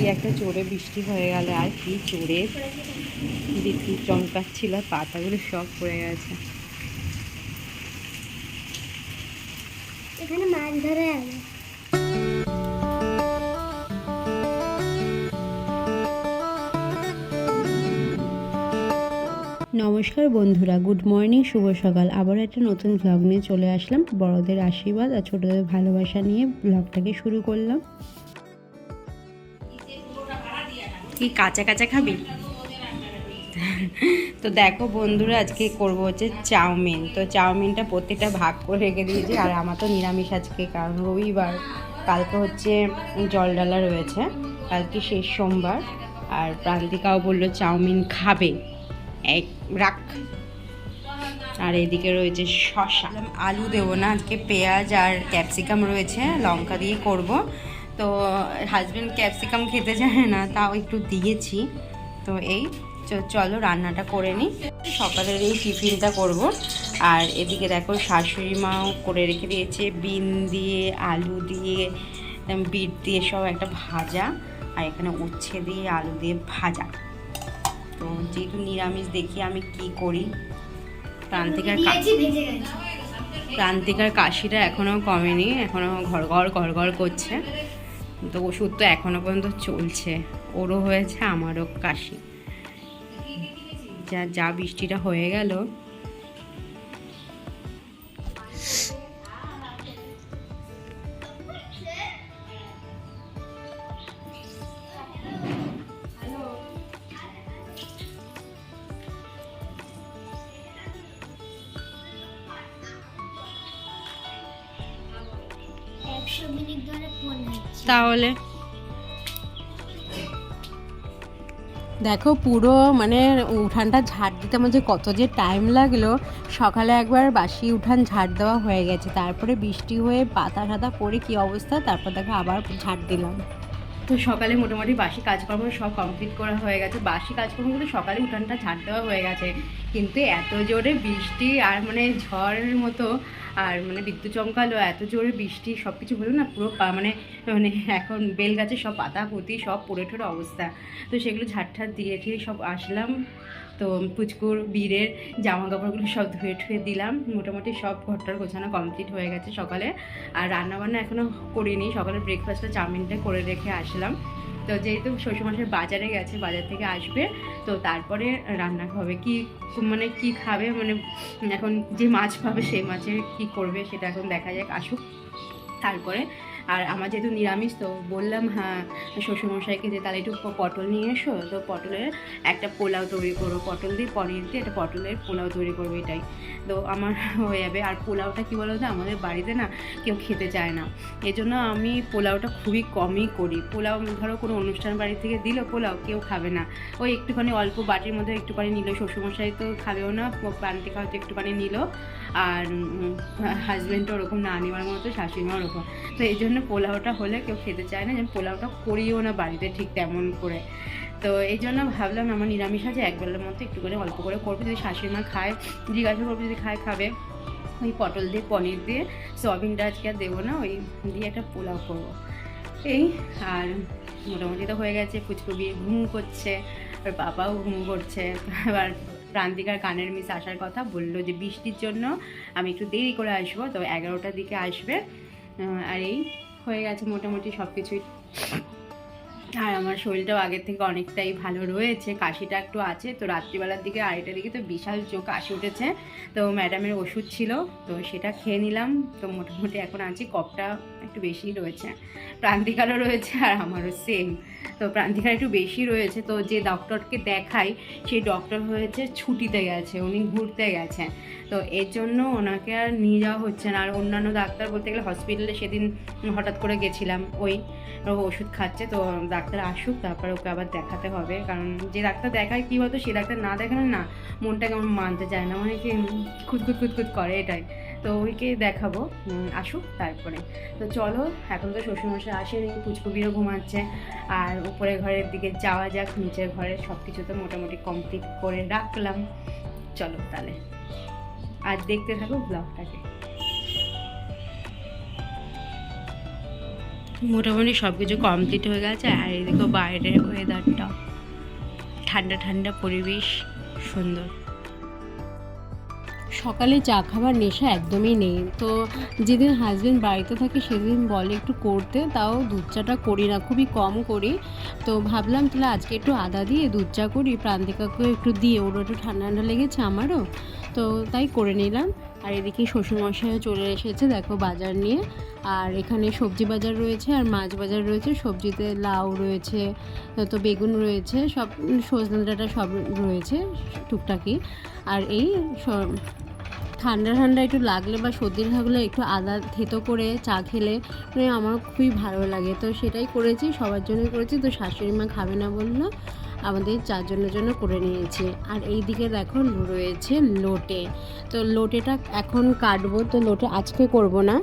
কি একটা জোরে বৃষ্টি হয়ে গেল আর কি জোরে বিদ্যুৎ চমকাচ্ছিল আর পাতাগুলো সব পড়ে গেছে। এখানে মাছ ধরে আছে নমস্কার বন্ধুরা গুড মর্নিং শুভ সকাল। আবার একটা নতুন ভ্লগ নিয়ে চলে আসলাম। বড়দের আশীর্বাদ আর ছোটদের ভালোবাসা নিয়ে ব্লগটাকে শুরু করলাম। কি কাঁচা কাঁচা খাবি? তো দেখো বন্ধুরা, আজকে করব হচ্ছে চাউমিন। তো চাউমিনটা প্রত্যেকটা ভাগ করে রেখে দিয়েছি, আর আমার তো নিরামিষ আজকে, কারণ রবিবার। কালকে হচ্ছে জল ডালা রয়েছে, কালকে শেষ সোমবার, আর প্রান্তিকাও বলল চাউমিন খাবে। এক রাখ। আর এদিকে রয়েছে শশা আলু দেবো না, আজকে পেঁয়াজ আর ক্যাপসিকাম রয়েছে, লঙ্কা দিয়ে করব। তো হাজব্যান্ড ক্যাপসিকাম খেতে জানে না তাও একটু দিয়েছি। তো এই চ- চলো রান্নাটা করে নিই। সকালের এই টিফিনটা করব। আর এদিকে দেখো শাশুড়ি মাও করে রেখে দিয়েছে বিন দিয়ে আলু দিয়ে বিট দিয়ে সব একটা ভাজা। আর এখানে উচ্ছে দিয়ে আলু দিয়ে ভাজা। তো যেহেতু নিরামিষ দেখি আমি কি করি। প্রান্তিকার প্রান্তিকার কাশিটা এখনও কমেনি এখনও ঘর ঘর ঘর ঘর করছে। তো ওষুধ তো এখনও পর্যন্ত চলছে। ওরও হয়েছে, আমারও কাশি। যা যা বৃষ্টিটা হয়ে গেল। একশো মিনিট তাহলে? দেখো পুরো মানে উঠানটা ঝাড় দিতে আমার যে কত যে টাইম লাগল, সকালে একবার বাসি উঠান ঝাড় দেওয়া হয়ে গেছে। তারপরে বৃষ্টি হয়ে পাতা সাদা পরে কি অবস্থা? তারপর দেখো আবার ঝাড় দিলাম। তো সকালে মোটামুটি বাসি কাজকর্ম সব কমপ্লিট করা হয়ে গেছে। বাসি কাজকর্মগুলো সকালে উঠানটা ঝাড় দেওয়া হয়ে গেছে। কিন্তু এত জোরে বৃষ্টি আর মানে ঝড়ের মতো আর মানে বিদ্যুৎ চমকালো, এত জোরে বৃষ্টি সব কিছু হলো না পুরো মানে মানে এখন বেল গাছের সব পাতা পুঁতি সব পড়ে ঠোরে অবস্থা। তো সেগুলো ঝাড় দিয়ে দিয়ে সব আসলাম। তো পুচকুর বীরের জামা কাপড়গুলো সব ধুয়ে ঠুয়ে দিলাম। মোটামুটি সব ঘরটার গোছানো কমপ্লিট হয়ে গেছে সকালে। আর রান্নাবান্না এখনও করিনি। সকালে ব্রেকফাস্টটা চাউমিনটা করে রেখে আসলাম। তো যেহেতু শ্বশুরমশাই বাজারে গেছে, বাজার থেকে আসবে, তো তারপরে রান্না হবে। কি মানে কি খাবে? মানে এখন যে মাছ পাবে সেই মাছের কি করবে সেটা এখন দেখা যাক, আসুক। তারপরে আর আমার যেহেতু নিরামিষ, তো বললাম হ্যাঁ শ্বশুরমশাইকে যে তাহলে একটু পটল নিয়ে এসো, তো পটলের একটা পোলাও তৈরি করো পটল দিয়ে পনির দিয়ে একটা পটলের পোলাও তৈরি করব এটাই। তো আমার হয়ে যাবে। আর পোলাওটা কী বলো তো আমাদের বাড়িতে না কেউ খেতে চায় না। এই জন্য আমি পোলাওটা খুবই কমই করি। পোলাও, ধরো কোনো অনুষ্ঠান বাড়ি থেকে দিল পোলাও, কেউ খাবে না। ওই একটুখানি অল্প বাটির মধ্যে একটুখানি নিল। শ্বশুরমশাই তো খাবেও না প্রান্তিকা হয়তো একটুখানি নিল। আর হাজব্যান্ডও ওরকম না নেওয়ার মতো শাশুড়িমাও ওরকম। তো এই জন্য পোলাওটা হলে কেউ খেতে চায় না যে পোলাওটা করিও না বাড়িতে ঠিক তেমন করে। তো এই জন্য ভাবলাম আমার নিরামিষ আছে, একবেলার মতো একটু করে অল্প করে করব। যদি শাশুড়ি মা খায়, জিজ্ঞাসা করব যদি খায়, খাবে। ওই পটল দিয়ে, পনির দিয়ে, সয়াবিনটা আজকে আর দেবো না, ওই দিয়ে একটা পোলাও করব। এই, আর মোটামুটি তো হয়ে গেছে ফুচকু বিয়ে ঘুম করছে, আর বাবাও ঘুম করছে, এবার প্রান্তিকার কানের মিস আসার কথা বলল যে বৃষ্টির জন্য আমি একটু দেরি করে আসব, তো এগারোটার দিকে আসবে। আর এই হয়ে গেছে মোটামুটি সব কিছুই আর আমার শরীরটাও আগের থেকে অনেকটাই ভালো রয়েছে, কাশিটা একটু আছে, তো রাত্রিবেলার দিকে আড়াইটার দিকে তো বিশাল চোখ কাশি উঠেছে, তো ম্যাডামের ওষুধ ছিল, তো সেটা খেয়ে নিলাম, তো মোটামুটি এখন আছি কপটা একটু বেশি রয়েছে, প্রান্তিকারও রয়েছে আর আমারও সেম তো প্রান্তিকার একটু বেশি রয়েছে, তো যে ডক্টরকে দেখাই, সেই ডক্টর হয়েছে ছুটিতে গেছে, উনি ঘুরতে গেছে, তো এর জন্য ওনাকে আর নিয়ে যাওয়া হচ্ছে না, আর অন্যান্য ডাক্তার বলতে গেলে হসপিটালে সেদিন হঠাৎ করে গেছিলাম, ওই ওষুধ খাচ্ছে, তো ডাক্তার আসুক, তারপরে ওকে আবার দেখাতে হবে। কারণ যে ডাক্তার দেখায়, কী বলতো, সে ডাক্তার না দেখালে না মনটা কেমন মানতে চায় না মানে কি খুদকুদ খুদকুদ করে এটাই। তো ওইকে দেখাবো আসুক তারপরে। তো চলো, এখন তো শ্বশুরমশাই আসেনি পুচকুবিরও ঘুমাচ্ছে। আর উপরের ঘরের দিকে যাওয়া যাক, নিচের ঘরে সব কিছু তো মোটামুটি কমপ্লিট করে রাখলাম। চলো তাহলে। আর দেখতে থাকো ব্লগটাকে মোটামুটি সব কিছু কমপ্লিট হয়ে গেছে, আর এদিকে বাইরের ওয়েদারটা ঠান্ডা ঠান্ডা পরিবেশ, সুন্দর। সকালে চা খাবার নেশা একদমই নেই। তো যেদিন হাজব্যান্ড বাড়িতে থাকে, সেদিন বলে একটু করতে, তাও দুধ চাটা করি না, খুবই কম করি। তো ভাবলাম তাহলে আজকে একটু আদা দিয়ে দুধ চা করি, প্রান্তিকাকে একটু দিয়ে ওরও একটু ঠান্ডা ঠান্ডা লেগেছে আমারও। তো তাই করে নিলাম। আর এদিকে শ্বশুরমশাইও চলে এসেছে, দেখো বাজার নিয়ে। আর এখানে সবজি বাজার রয়েছে আর মাছ বাজার রয়েছে, সবজিতে লাউ রয়েছে, তো বেগুন রয়েছে, সব সজনে ডাঁটা সব রয়েছে টুকটাকি। আর এই ঠান্ডা ঠান্ডা একটু লাগলে বা সর্দি থাকলে একটু আদা থেতো করে চা খেলে মানে আমার খুবই ভালো লাগে। তো সেটাই করেছি, সবার জন্য করেছি, তো শাশুড়ি মা খাবে না বলল। আমাদের চারজনের জন্য করে নিয়েছি। আর এই দিকে দেখো রয়েছে লোটে। তো লোটেটা এখন কাটবো। তো লোটে আজকে করব না।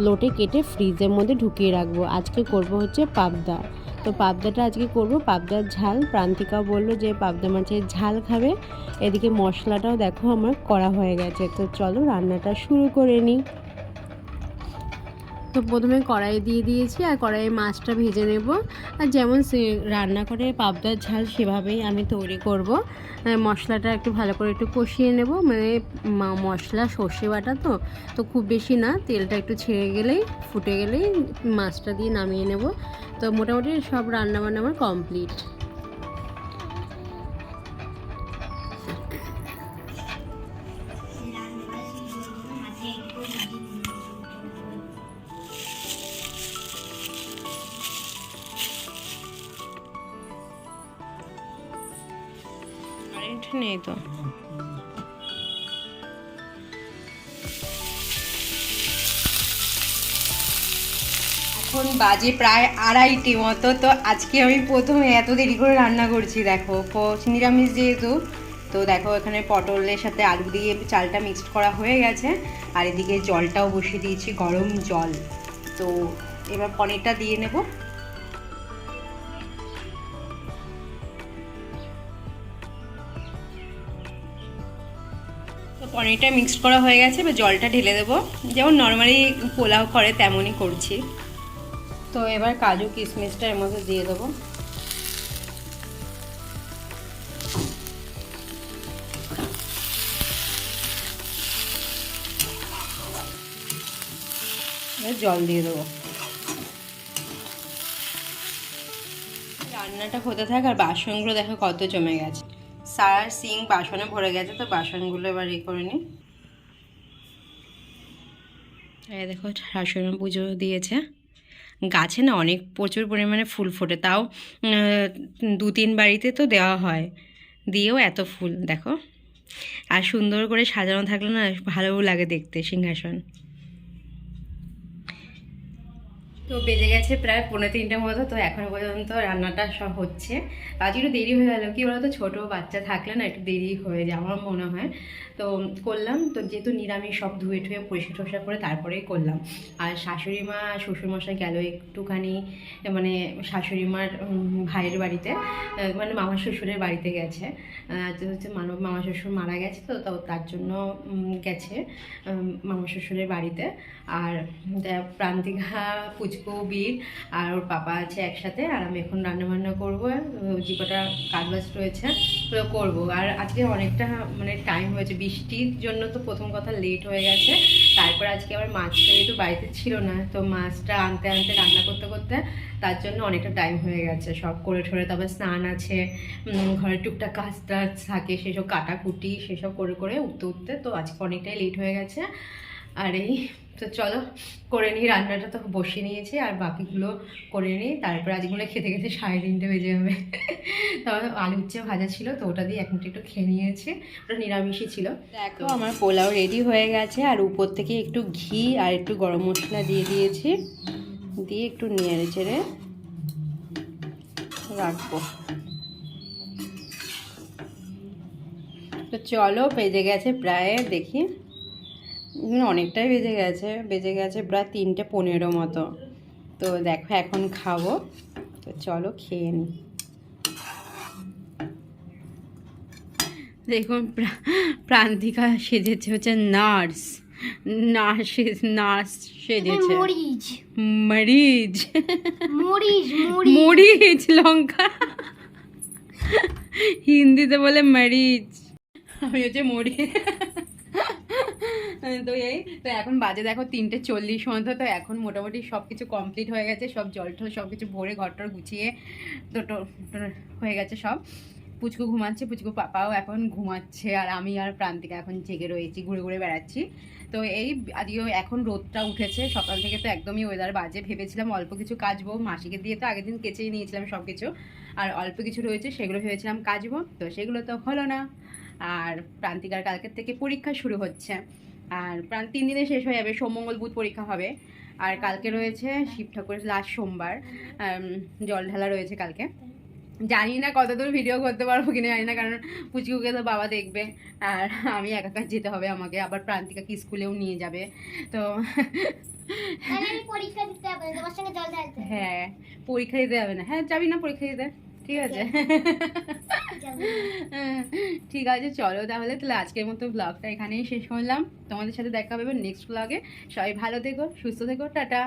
লোটে কেটে ফ্রিজের মধ্যে ঢুকিয়ে রাখব। আজকে করব হচ্ছে পাবদা। তো পাবদাটা আজকে করব। পাবদার ঝাল প্রান্তিকা বলল যে পাবদা মাছের ঝাল খাবে। এদিকে মশলাটাও দেখো আমার করা হয়ে গেছে। তো চলো রান্নাটা শুরু করে নিই। তো প্রথমে কড়াই দিয়ে দিয়েছি আর কড়াইয়ে মাছটা ভেজে নেব। আর যেমন রান্না করে পাবদার ঝাল সেভাবেই আমি তৈরি করব। মশলাটা একটু ভালো করে একটু কষিয়ে নেব। মানে মশলা, সর্ষে বাটা তো তো খুব বেশি না। তেলটা একটু ছেড়ে গেলেই, ফুটে গেলেই মাছটা দিয়ে নামিয়ে নেব। তো মোটামুটি সব রান্না বান্না আমার কমপ্লিট। কারেন্ট নেই তো। এখন বাজে প্রায় আড়াইটে মতো, তো আজকে আমি প্রথমে এত দেরি করে রান্না করছি, দেখো। নিরামিষ যেহেতু, তো দেখো এখানে পটলের সাথে আলু দিয়ে চালটা মিক্সড করা হয়ে গেছে, আর এদিকে জলটাও বসিয়ে দিয়েছি, গরম জল। তো এবার পনিরটা দিয়ে নেব। তো পনিরটা মিক্সড করা হয়ে গেছে, এবার জলটা ঢেলে দেবো। যেমন নর্মালি পোলাও করে তেমনই করছি। তো এবার কাজু কিশমিশটা এর মধ্যে দিয়ে দেবো। জল দিয়ে দেবো। রান্নাটা হতে থাক আর বাসনগুলো দেখো কত জমে গেছে। সারার সিং বাসনে ভরে গেছে, তো বাসনগুলো এবার ইয়ে করে নিই। দেখো, শাশুড়ি পুজো দিয়েছে। গাছে না অনেক প্রচুর পরিমাণে ফুল ফোটে, তাও দু তিন বাড়িতে তো দেওয়া হয়। দিয়েও এত ফুল, দেখো। আর সুন্দর করে সাজানো থাকলে না ভালোও লাগে দেখতে, সিংহাসন। তো বেজে গেছে প্রায় পনেরো তিনটে মতো, তো এখনও পর্যন্ত রান্নাটা সব হচ্ছে। আজ একটু দেরি হয়ে গেল। কি বলতো? ছোটো বাচ্চা থাকলে না একটু দেরি হয়ে যায়, আমার মনে হয়। তো করলাম। তো যেহেতু নিরামিষ সব ধুয়ে ঠুয়ে পরিষ্কার টরিষ্কার করে তারপরেই করলাম। আর শাশুড়ি মা শ্বশুরমশাই গেল একটুখানি মানে শাশুড়ি মার ভাইয়ের বাড়িতে মানে মামা শ্বশুরের বাড়িতে গেছে। তো হচ্ছে মানব, মামা শ্বশুর মারা গেছে তো তো তার জন্য গেছে মামা শ্বশুরের বাড়িতে। আর প্রান্তিকা, পুচকু, বীর আর ওর পাপা আছে একসাথে। আর আমি এখন রান্না বান্না করব যে কটা কাজ বাজ রয়েছে করব। আর আজকে অনেকটা মানে টাইম হয়েছে বৃষ্টির জন্য তো প্রথম কথা লেট হয়ে গেছে। তারপর আজকে আবার মাছটা যেহেতু বাড়িতে ছিল না, তো মাছটা আনতে আনতে রান্না করতে করতে তার জন্য অনেকটা টাইম হয়ে গেছে। সব করে ঠরে তারপর স্নান আছে ঘরে টুকটাক কাজ টাজ থাকে, সেসব কাটাকুটি সেসব করে করে উঠতে উঠতে তো আজকে অনেকটাই লেট হয়ে গেছে। আর এই তো চলো করে নিই রান্নাটা তো বসিয়ে নিয়েছি আর বাকিগুলো করে নিই তারপর আজগুলো খেতে খেতে সাড়ে তিনটে বেজে যাবে। তবে আলুর উচ্ছে ভাজা ছিল তো ওটা দিয়ে এক এখন একটু খেয়ে নিয়েছি ওটা নিরামিষই ছিল। দেখো। আমার পোলাও রেডি হয়ে গেছে আর উপর থেকে একটু ঘি আর একটু গরম মশলা দিয়ে দিয়েছি দিয়ে একটু নেড়ে চেড়ে রাখব। তো চলো বেজে গেছে প্রায় দেখি। অনেকটাই বেজে গেছে বেজে গেছে প্রায় তিনটে পনেরো মতো। তো দেখো এখন খাব তো চলো খেয়ে নিই দেখুন প্রান্তিকা সেজেছে হচ্ছে নার্স। না সে না সেজেছে। মরিচ। মরিচ। মরিচ মরিচ। মরিচ লঙ্কা। হিন্দিতে বলে মরিচ। আমি হচ্ছে মরি তো এই, তো এখন বাজে দেখো তিনটে চল্লিশ মতো, তো এখন মোটামুটি সব কিছু কমপ্লিট হয়ে গেছে, সব জল টল সব কিছু ভরে ঘরটর গুছিয়ে তো টো- টো- হয়ে গেছে সব। পুচকু ঘুমাচ্ছে, পুচকু পাপাও এখন ঘুমাচ্ছে, আর আমি আর প্রান্তিকা এখন জেগে রয়েছি, ঘুরে ঘুরে বেড়াচ্ছি। তো এই আজকেও এখন রোদটা উঠেছে, সকাল থেকে তো একদমই ওয়েদার বাজে ভেবেছিলাম, অল্প কিছু কাচবো, মাসিকে দিয়ে তো আগের দিন কেচেই নিয়েছিলাম সব কিছু আর অল্প কিছু রয়েছে সেগুলো ভেবেছিলাম কাচবো, তো সেগুলো তো হলো না। আর প্রান্তিকার কালকের থেকে পরীক্ষা শুরু হচ্ছে। আর প্রাণ তিন দিনে শেষ হয়ে যাবে সোম মঙ্গল বুধ পরীক্ষা হবে। আর কালকে রয়েছে শিব ঠাকুরের লাস্ট সোমবার। জল ঢালা রয়েছে কালকে। জানি না কতদূর ভিডিও করতে পারব কিনা জানি না কারণ পুচকুকে তো বাবা দেখবে। আর আমি একা যেতে হবে আমাকে আবার প্রান্তিকাকে স্কুলেও নিয়ে যাবে। তো হ্যাঁ পরীক্ষা দিতে হবে। হ্যাঁ না। হ্যাঁ যাবি না পরীক্ষা দিতে? ঠিক আছে? ঠিক আছে চলো তাহলে তাহলে আজকের মতো ব্লগটা এখানেই শেষ করলাম। তোমাদের সাথে দেখা হবে নেক্সট ব্লগে সবাই ভালো থেকো সুস্থ থেকো টাটা।